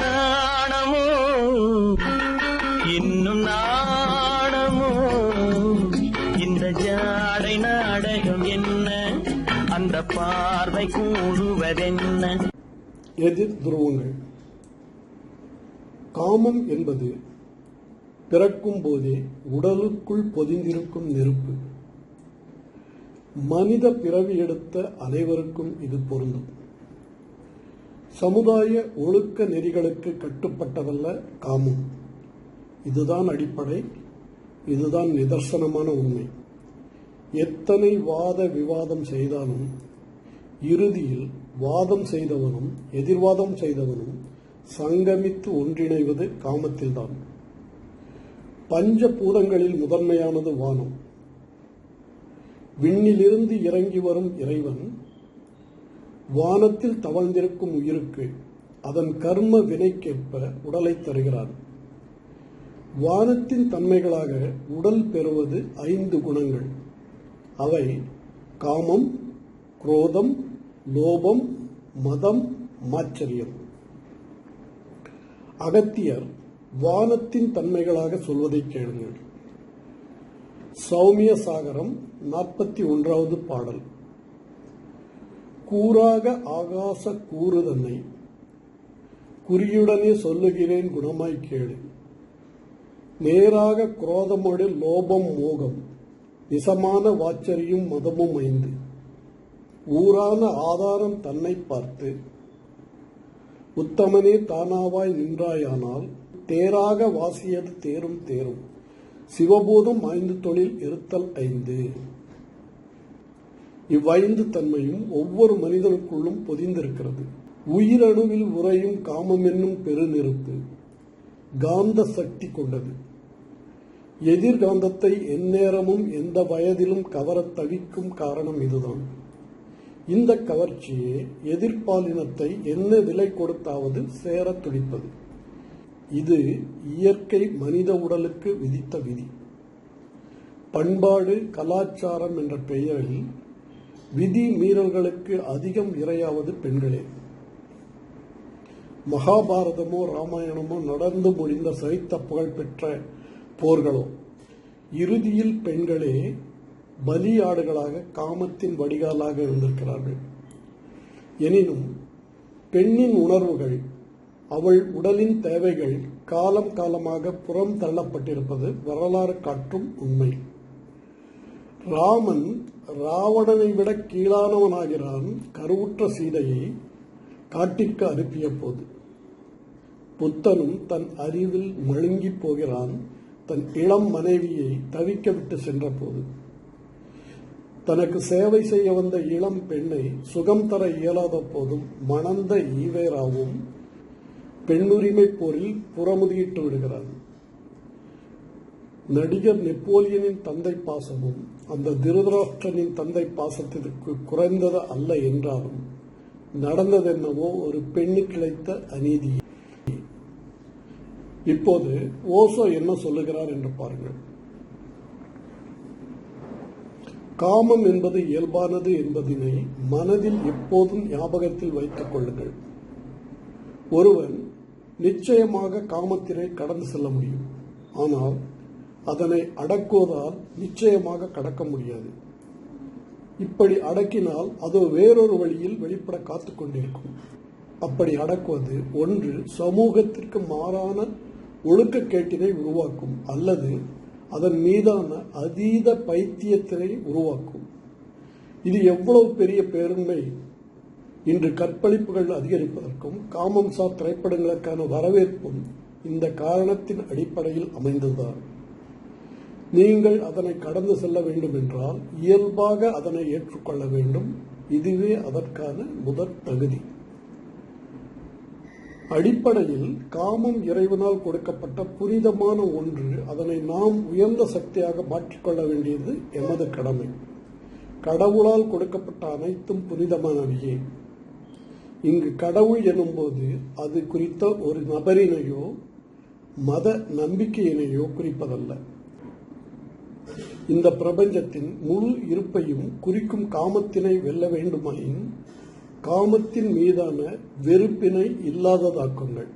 நாணமோ? இன்னும் நாணமோ? இந்த ஜாடை நாடகம் என்ன? அந்த பார்வை கூறுவதென்ன? எதிர் துருவங்கள். காமம் என்பது பிறக்கும் போதே உடலுக்குள் பொதிந்திருக்கும் நெருப்பு. மனித பிறவி எடுத்த அனைவருக்கும் இது பொருந்தும். சமுதாய ஒழுக்க நெறிகளுக்கு கட்டுப்பட்டதல்ல காமம். இதுதான் அடிப்படை இதுதான் நிதர்சனமான உண்மை. எத்தனை வாத விவாதம் செய்தாலும் இறுதியில் வாதம் செய்தவனும் எதிர்வாதம் செய்தவனும் சங்கமித்து ஒன்றிணைவது காமத்தில்தான். பஞ்ச பூதங்களில் முதன்மையானது வானம். விண்ணிலிருந்து இறங்கி வரும் இறைவன் வானத்தில் தவழ்ந்திருக்கும் உயிருக்கு அதன் கர்ம வினைக்கேற்ப உடலை தருகிறார். வானத்தின் தன்மைகளாக உடல் பெறுவது ஐந்து குணங்கள். அவை காமம் குரோதம் லோபம் மதம் மாச்சரியம். அகத்தியர் வானத்தின் தன்மைகளாக சொல்வதை கேளுங்கள். சௌமிய சாகரம் நாற்பத்தி ஒன்றாவது பாடல். கூறாக ஆகாச கூறு தன்னை குறியுடனே சொல்லுகிறேன் குணமாய் கேளு. நேராக குரோதமோடு லோபம் மோகம். நிசமான வாச்சரியும் மதமும் ஐந்து. ஊரான ஆதாரம் தன்னை பார்த்து. உத்தமனே தானாவாய் நின்றாயானால் தேராக வாசியது தேரும் தேரும். சிவபூதம் ஐந்து தொழில் இருத்தல் ஐந்து. இவ்வைந்து தன்மையும் ஒவ்வொரு மனிதனுக்குள்ளும் பொதிந்திருக்கிறது. உயிரணுவில் உறையும் காமம் என்னும் பெருநெருப்பு காந்த சக்தி கொண்டது. எதிர்காந்தத்தை எந்நேரமும் எந்த வயதிலும் கவரத் தவிக்கும் காரணம் இதுதான். இந்த கவர்ச்சியே எதிர்ப்பாலினத்தை என்ன விலை கொடுத்தாவது சேரத் துடிப்பது. இது இயற்கை மனித உடலுக்கு விதித்த விதி. பண்பாடு கலாச்சாரம் என்ற பெயரில் விதி மீறல்களுக்கு அதிகம் இரையாவது பெண்களே. மகாபாரதமோ ராமாயணமோ நடந்து முடிந்த சரித்த புகழ் பெற்ற போர்களோ இறுதியில் பெண்களே பலியாடுகளாக காமத்தின் வடிகாலாக இருந்திருக்கிறார்கள். எனினும் பெண்ணின் உணர்வுகள் அவள் உடலின் தேவைகள் காலம் காலமாக புறம் தள்ளப்பட்டிருப்பது வரலாறு காட்டும் உண்மை. ராமன் ராவணனை விட கீழானவனாகிறான் கருவுற்ற சீதையை காட்டிற்கு அனுப்பிய போது. புத்தனும் தன் அறிவில் மழுங்கி போகிறான். தன் இளம் மனைவியை தவிக்க விட்டு சென்ற போது. தனக்கு சேவை செய்ய வந்த இளம் பெண்ணை சுகம் தர இயலாத போதும் மணந்த ஈவேராவும் பெண்ணுரிமை போரில் புறமுதியிட்டு விடுகிறான். நடிகர் நெப்போலியனின் தந்தை பாசமும் அந்த திருதராஷ்டிரனின் தந்தை பாசத்திற்கு குறைந்தது அல்ல என்றாலும் நடந்ததென்னவோ ஒரு பெண்ணு கிடைத்த அநீதி இப்போது ஓசோ என்ன சொல்லுகிறார் என்று பாருங்கள். காமம் என்பது இயல்பானது என்பதனை மனதில் எப்போதும் ஞாபகத்தில் வைத்துக் கொள்ளுங்கள். ஒருவன் நிச்சயமாக காமத்தினை கடந்து செல்ல முடியும். ஆனால் அதனை அடக்குவதால் நிச்சயமாக கடக்க முடியாது. இப்படி அடக்கினால் அது வேறொரு வழியில் வெளிப்பட காத்து கொண்டிருக்கும். அப்படி அடக்குவது ஒன்று சமூகத்திற்கு மாறான ஒழுக்கக்கேட்டினை உருவாக்கும் அல்லது அதன் மீதான அதீத பைத்தியத்தினை உருவாக்கும். இது எவ்வளவு பெரிய பேருண்மை இன்று கற்பழிப்புகள் அதிகரிப்பதற்கும் காமம்சா திரைப்படங்களுக்கான வரவேற்பும் இந்த காரணத்தின் அடிப்படையில் அமைந்ததுதான். நீங்கள் அதனை கடந்து செல்ல வேண்டும் என்றால் இயல்பாக அதனை ஏற்றுக்கொள்ள வேண்டும். இதுவே அதற்கான முதற் தகுதி. அடிப்படையில் காமம் இறைவனால் கொடுக்கப்பட்ட புனிதமான ஒன்று அதனை நாம் உயர்ந்த சக்தியாக மாற்றிக்கொள்ள வேண்டியது எமது கடமை. கடவுளால் கொடுக்கப்பட்ட அனைத்தும் புனிதமானவையே. இங்கு கடவுள் எனும்போது அது குறித்த ஒரு நபரினையோ மத நம்பிக்கையினையோ குறிப்பதல்ல. இந்த பிரபஞ்சத்தின் முழு இருப்பையும் குறிக்கும் காமத்தினை வெல்ல வேண்டுமாயின் காமத்தின் மீதான வெறுப்பினை இல்லாததாக்குங்கள்.